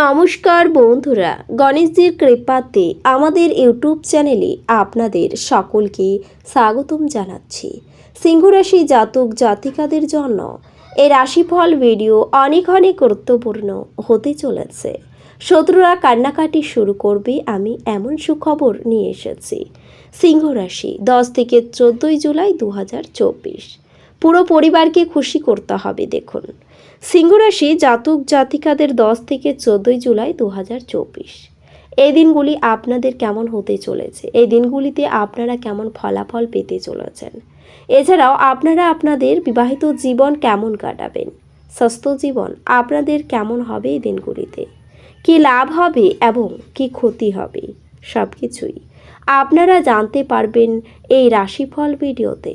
নমস্কার বন্ধুরা, গণেশজির কৃপাতে আমাদের ইউটিউব চ্যানেলে আপনাদের সকলকে স্বাগতম জানাচ্ছি। সিংহরাশি জাতক জাতিকাদের জন্য এই রাশিফল ভিডিও অনেক অনেক গুরুত্বপূর্ণ হতে চলেছে। শত্রুরা কান্নাকাটি শুরু করবে, আমি এমন সুখবর নিয়ে এসেছি। সিংহরাশি, দশ থেকে চোদ্দোই জুলাই দু হাজার চব্বিশ। পুরো পরিবারকে খুশি করতে হবে, দেখুন। সিংহরাশি জাতক জাতিকাদের দশ থেকে চোদ্দোই জুলাই দু হাজার চব্বিশ। এই দিনগুলি আপনাদের কেমন হতে চলেছে? এই দিনগুলিতে আপনারা কেমন ফলাফল পেতে চলেছেন? এছাড়াও আপনারা আপনাদের বিবাহিত জীবন কেমন কাটাবেন? স্বাস্থ্য জীবন আপনাদের কেমন হবে এই দিনগুলিতে? কি লাভ হবে এবং কি ক্ষতি হবে? সব কিছুই আপনারা জানতে পারবেন এই রাশিফল ভিডিওতে।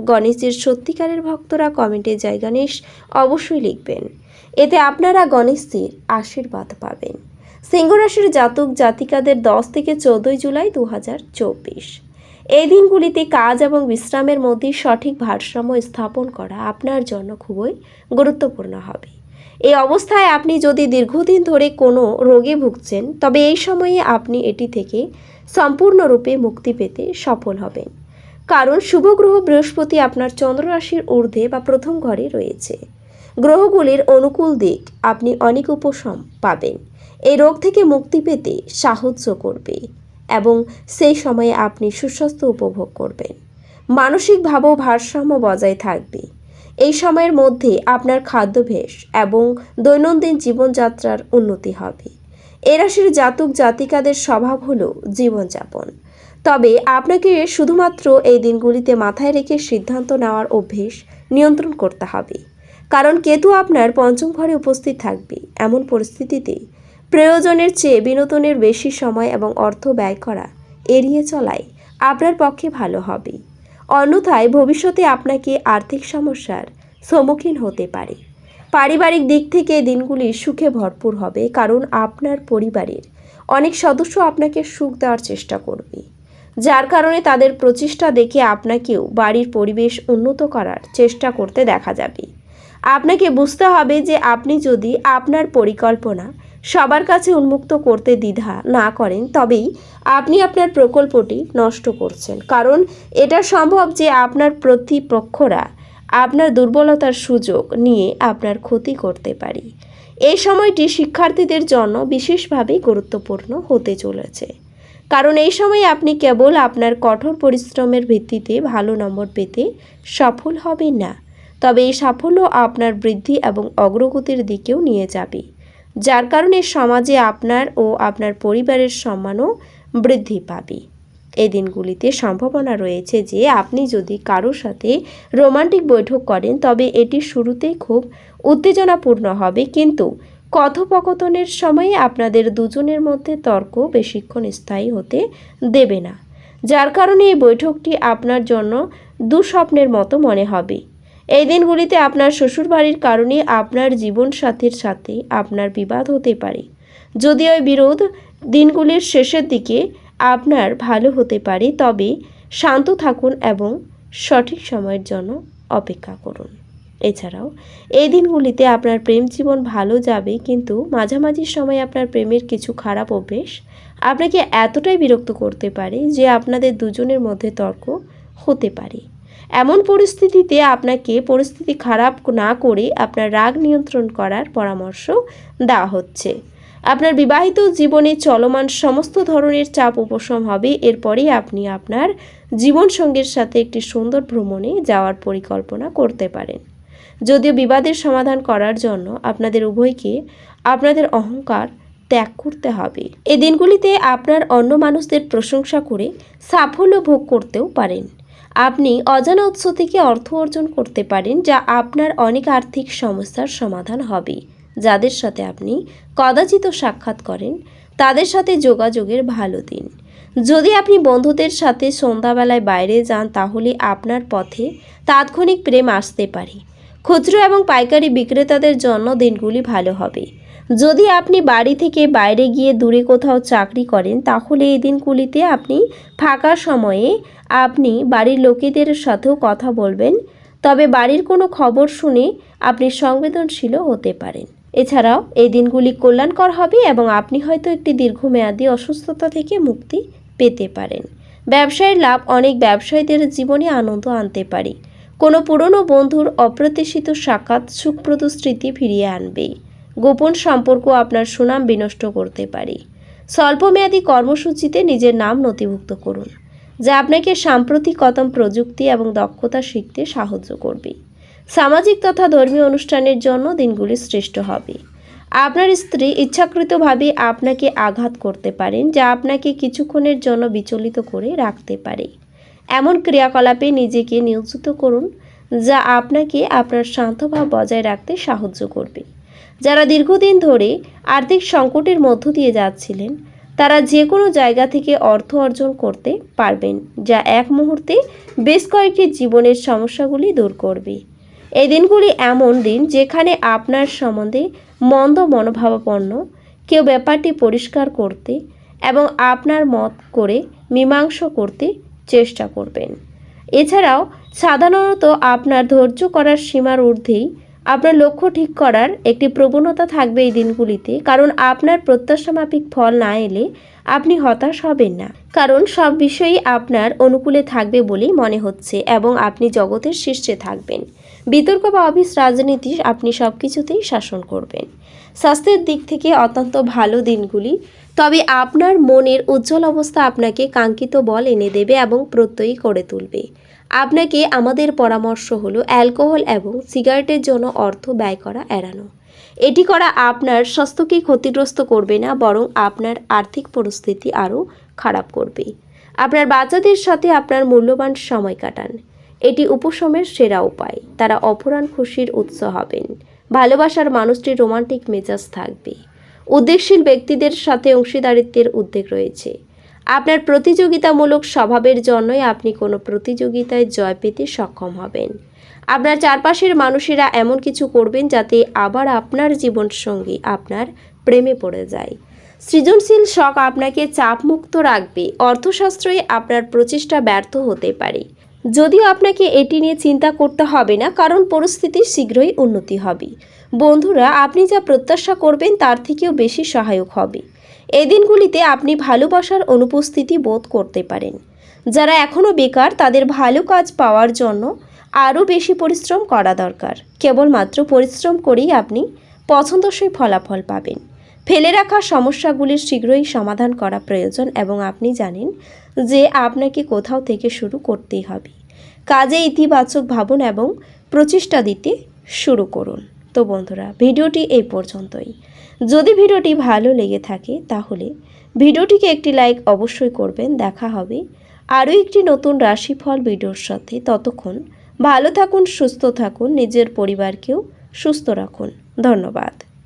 গণেশের সত্যিকারের ভক্তরা কমেন্টে জয় গণেশ অবশ্যই লিখবেন। এতে আপনারা গণেশজির আশীর্বাদ পাবেন। সিংহরাশির জাতক জাতিকাদের দশ থেকে চোদ্দই জুলাই দু হাজার চব্বিশ। এই দিনগুলিতে কাজ এবং বিশ্রামের মধ্যে সঠিক ভারসাম্য স্থাপন করা আপনার জন্য খুবই গুরুত্বপূর্ণ হবে। এই অবস্থায় আপনি যদি দীর্ঘদিন ধরে কোনো রোগে ভুগছেন, তবে এই সময়ে আপনি এটি থেকে সম্পূর্ণরূপে মুক্তি পেতে সফল হবেন। কারণ শুভ গ্রহ বৃহস্পতি আপনার চন্দ্র রাশির ঊর্ধ্বে বা প্রথম ঘরে রয়েছে। গ্রহগুলির অনুকূল দিক আপনি অনেক উপশম পাবেন। এই রোগ থেকে মুক্তি পেতে সাহায্য করবে এবং সেই সময়ে আপনি সুস্বাস্থ্য উপভোগ করবেন। মানসিকভাবেও ভারসাম্য বজায় থাকবে। এই সময়ের মধ্যে আপনার খাদ্যাভ্যাস এবং দৈনন্দিন জীবনযাত্রার উন্নতি হবে। এ রাশির জাতক জাতিকাদের স্বভাব হল জীবনযাপন। তবে আপনাকে শুধুমাত্র এই দিনগুলিতে মাথায় রেখে সিদ্ধান্ত নেওয়ার অভ্যেস নিয়ন্ত্রণ করতে হবে। কারণ কেতু আপনার পঞ্চম ঘরে উপস্থিত থাকবে এমন পরিস্থিতিতে প্রয়োজনের চেয়ে বিনোদনের বেশি সময় এবং অর্থ ব্যয় করা এড়িয়ে চলাই আপনার পক্ষে ভালো হবে। অন্যথায় ভবিষ্যতে আপনাকে আর্থিক সমস্যার সম্মুখীন হতে পারে। পারিবারিক দিক থেকে দিনগুলি সুখে ভরপুর হবে কারণ আপনার পরিবারের অনেক সদস্য আপনাকে সুখ দেওয়ার চেষ্টা করবে। যার কারণে তাদের প্রচেষ্টা দেখে আপনাকেও বাড়ির পরিবেশ উন্নত করার চেষ্টা করতে দেখা যাবে। আপনাকে বুঝতে হবে যে আপনি যদি আপনার পরিকল্পনা সবার কাছে উন্মুক্ত করতে দ্বিধা না করেন, তবেই আপনি আপনার প্রকল্পটি নষ্ট করছেন। কারণ এটা সম্ভব যে আপনার প্রতিপক্ষরা আপনার দুর্বলতার সুযোগ নিয়ে আপনার ক্ষতি করতে পারে। এই সময়টি শিক্ষার্থীদের জন্য বিশেষভাবে গুরুত্বপূর্ণ হতে চলেছে। কারণ এই সময় আপনি কেবল আপনার কঠোর পরিশ্রমের ভিত্তিতে ভালো নম্বর পেতে সফল হবেন না। তবে এই সাফল্য আপনার বৃদ্ধি এবং অগ্রগতির দিকেও নিয়ে যাবে, যার কারণে সমাজে আপনার ও আপনার পরিবারের সম্মানও বৃদ্ধি পাবে। এই দিনগুলিতে সম্ভাবনা রয়েছে যে আপনি যদি কারোর সাথে রোমান্টিক বৈঠক করেন, তবে এটি শুরুতেই খুব উত্তেজনাপূর্ণ হবে, কিন্তু কথোপকথনের সময়ে আপনাদের দুজনের মধ্যে তর্ক বেশিক্ষণ স্থায়ী হতে দেবে না, যার কারণে এই বৈঠকটি আপনার জন্য দুঃস্বপ্নের মতো মনে হবে। এই দিনগুলিতে আপনার শ্বশুরবাড়ির কারণে আপনার জীবনসাথীর সাথে আপনার বিবাদ হতে পারে। যদিও বিরোধ দিনগুলির শেষের দিকে আপনার ভালো হতে পারে, তবে শান্ত থাকুন এবং সঠিক সময়ের জন্য অপেক্ষা করুন। এছাড়াও, এই দিনগুলিতে আপনার প্রেম জীবন ভালো যাবে, কিন্তু মাঝামাঝি সময় আপনার প্রেমের কিছু খারাপ অভ্যেস আপনাকে এতটাই বিরক্ত করতে পারে যে আপনাদের দুজনের মধ্যে তর্ক হতে পারে। এমন পরিস্থিতিতে আপনাকে পরিস্থিতি খারাপ না করে আপনার রাগ নিয়ন্ত্রণ করার পরামর্শ দেওয়া হচ্ছে। আপনার বিবাহিত জীবনে চলমান সমস্ত ধরনের চাপ উপশম হবে, এরপরেই আপনি আপনার জীবনসঙ্গীর সাথে একটি সুন্দর ভ্রমণে যাওয়ার পরিকল্পনা করতে পারেন। যদিও বিবাদের সমাধান করার জন্য আপনাদের উভয়কে আপনাদের অহংকার ত্যাগ করতে হবে। এই দিনগুলিতে আপনার অন্য মানুষদের প্রশংসা করে সাফল্য ভোগ করতেও পারেন। আপনি অজানা উৎস থেকে অর্থ অর্জন করতে পারেন, যা আপনার অনেক আর্থিক সমস্যার সমাধান হবে। যাদের সাথে আপনি কদাচিত সাক্ষাৎ করেন, তাদের সাথে যোগাযোগের ভালো দিন। যদি আপনি বন্ধুদের সাথে সন্ধ্যাবেলায় বাইরে যান, তাহলে আপনার পথে তাৎক্ষণিক প্রেম আসতে পারে। খুচরো এবং পাইকারি বিক্রেতাদের জন্য দিনগুলি ভালো হবে। যদি আপনি বাড়ি থেকে বাইরে গিয়ে দূরে কোথাও চাকরি করেন, তাহলে এই দিনগুলিতে আপনি ফাঁকা সময়ে আপনি বাড়ির লোকেদের সাথেও কথা বলবেন। তবে বাড়ির কোনো খবর শুনে আপনি সংবেদনশীলও হতে পারেন। এছাড়াও এই দিনগুলি কল্যাণকর হবে এবং আপনি হয়তো একটি দীর্ঘমেয়াদী অসুস্থতা থেকে মুক্তি পেতে পারেন। ব্যবসায়ের লাভ অনেক ব্যবসায়ীদের জীবনে আনন্দ আনতে পারে। কোনো পুরনো বন্ধুর অপ্রত্যাশিত সাক্ষাৎ সুখপ্রদ স্মৃতি ফিরিয়ে আনবে। গোপন সম্পর্ক আপনার সুনাম বিনষ্ট করতে পারে। স্বল্পমেয়াদী কর্মসূচিতে নিজের নাম নথিভুক্ত করুন, যা আপনাকে সাম্প্রতিকতম প্রযুক্তি এবং দক্ষতা শিখতে সাহায্য করবে। সামাজিক তথা ধর্মীয় অনুষ্ঠানের জন্য দিনগুলি শ্রেষ্ঠ হবে। আপনার স্ত্রী ইচ্ছাকৃতভাবে আপনাকে আঘাত করতে পারেন, যা আপনাকে কিছুক্ষণের জন্য বিচলিত করে রাখতে পারে। এমন ক্রিয়াকলাপে নিজেকে নিয়োজিত করুন, যা আপনাকে আপনার শান্তভাব বজায় রাখতে সাহায্য করবে। যারা দীর্ঘদিন ধরে আর্থিক সংকটের মধ্য দিয়ে যাচ্ছিলেন, তারা যে কোনো জায়গা থেকে অর্থ অর্জন করতে পারবেন, যা এক মুহূর্তে বেশ কয়েকটি জীবনের সমস্যাগুলি দূর করবে। এই দিনগুলি এমন দিন যেখানে আপনার সম্বন্ধে মন্দ মনোভাবাপন্ন, কেউ ব্যাপারটি পরিষ্কার করতে এবং আপনার মত করে মীমাংস করতে চেষ্টা করবেন। এছাড়াও সাধারণত আপনার ধৈর্য করার সীমার ঊর্ধ্বেই আপনার লক্ষ্য ঠিক করার একটি প্রবণতা থাকবে এই দিনগুলিতে, কারণ আপনার প্রত্যাশামাফিক ফল না এলে আপনি হতাশ হবেন না। কারণ সব বিষয়ই আপনার অনুকূলে থাকবে বলেই মনে হচ্ছে এবং আপনি জগতের শীর্ষে থাকবেন। বিতর্ক বা অফিস রাজনীতি আপনি সব কিছুতেই শাসন করবেন। স্বাস্থ্যের দিক থেকে অত্যন্ত ভালো দিনগুলি তবে আপনার মনের উজ্জ্বল অবস্থা আপনাকে কাঙ্ক্ষিত বল এনে দেবে এবং প্রত্যয়ী করে তুলবে। আপনাকে আমাদের পরামর্শ হলো অ্যালকোহল এবং সিগারেটের জন্য অর্থ ব্যয় করা এড়ানো। এটি করা আপনার স্বাস্থ্যকে ক্ষতিগ্রস্ত করবে না, বরং আপনার আর্থিক পরিস্থিতি আরও খারাপ করবে। আপনার বাচ্চাদের সাথে আপনার মূল্যবান সময় কাটান। এটি উপশমের সেরা উপায়। তারা অপরাণ খুশির উৎস হবেন। ভালোবাসার মানুষটির রোমান্টিক মেজাজ থাকবে। উদ্যোগশীল ব্যক্তিদের সাথে অংশীদারিত্বের উদ্বেগ রয়েছে। আপনার প্রতিযোগিতামূলক স্বভাবের জন্যই আপনি কোনো প্রতিযোগিতায় জয় পেতে সক্ষম হবেন। আপনার চারপাশের মানুষেরা এমন কিছু করবেন যাতে আবার আপনার জীবনসঙ্গী আপনার প্রেমে পড়ে যায়। সৃজনশীল শখ আপনাকে চাপমুক্ত রাখবে। অর্থশাস্ত্রই আপনার প্রচেষ্টা ব্যর্থ হতে পারে। যদিও আপনাকে এটি নিয়ে চিন্তা করতে হবে না, কারণ পরিস্থিতির শীঘ্রই উন্নতি হবে। বন্ধুরা, আপনি যা প্রত্যাশা করবেন তার থেকেও বেশি সহায়ক হবে। এই দিনগুলিতে আপনি ভালোবাসার অনুপস্থিতি বোধ করতে পারেন। যারা এখনও বেকার, তাদের ভালো কাজ পাওয়ার জন্য আরও বেশি পরিশ্রম করা দরকার। কেবলমাত্র পরিশ্রম করেই আপনি পছন্দসই ফলাফল পাবেন। ফেলে রাখা সমস্যাগুলির শীঘ্রই সমাধান করা প্রয়োজন এবং আপনি জানেন যে আপনাকে কোথাও থেকে শুরু করতেই হবে। কাজে ইতিবাচক ভাবুন এবং প্রচেষ্টা দিতে শুরু করুন। তো বন্ধুরা, ভিডিওটি এই পর্যন্তই। যদি ভিডিওটি ভালো লেগে থাকে, তাহলে ভিডিওটিকে একটি লাইক অবশ্যই করবেন। দেখা হবে আরও একটি নতুন রাশিফল ভিডিওর সাথে। ততক্ষণ ভালো থাকুন, সুস্থ থাকুন, নিজের পরিবারকেও সুস্থ রাখুন। ধন্যবাদ।